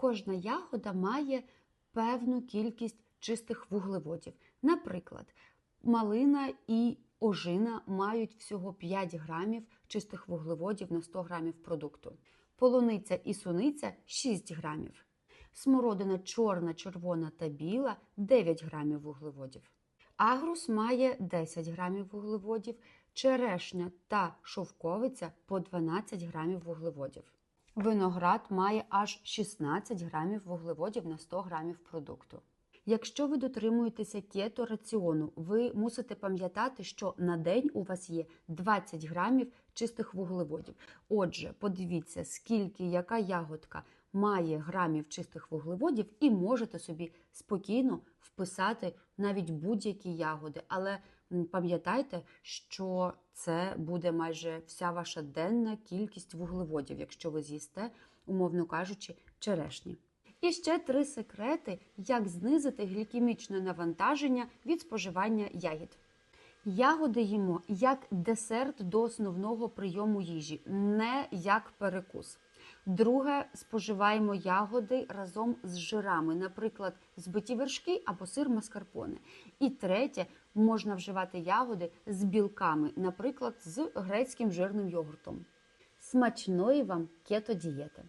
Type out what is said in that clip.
Кожна ягода має певну кількість чистих вуглеводів. Наприклад, малина і ожина мають всього 5 грамів чистих вуглеводів на 100 грамів продукту. Полуниця і суниця 6 грамів. Смородина чорна, червона та біла 9 грамів вуглеводів. Агрус має 10 грамів вуглеводів, черешня та шовковиця по 12 грамів вуглеводів. Виноград має аж 16 грамів вуглеводів на 100 грамів продукту. Якщо ви дотримуєтеся кето раціону, ви мусите пам'ятати, що на день у вас є 20 грамів чистих вуглеводів. Отже, подивіться, скільки яка ягодка має грамів чистих вуглеводів, і можете собі спокійно вписати навіть будь-які ягоди. Але пам'ятайте, що це буде майже вся ваша денна кількість вуглеводів, якщо ви з'їсте, умовно кажучи, черешні. І ще три секрети, як знизити глікемічне навантаження від споживання ягід. Ягоди їмо як десерт до основного прийому їжі, не як перекус. Друге, споживаємо ягоди разом з жирами, наприклад, збиті вершки або сир маскарпоне. І третє, можна вживати ягоди з білками, наприклад, з грецьким жирним йогуртом. Смачної вам кето-дієти!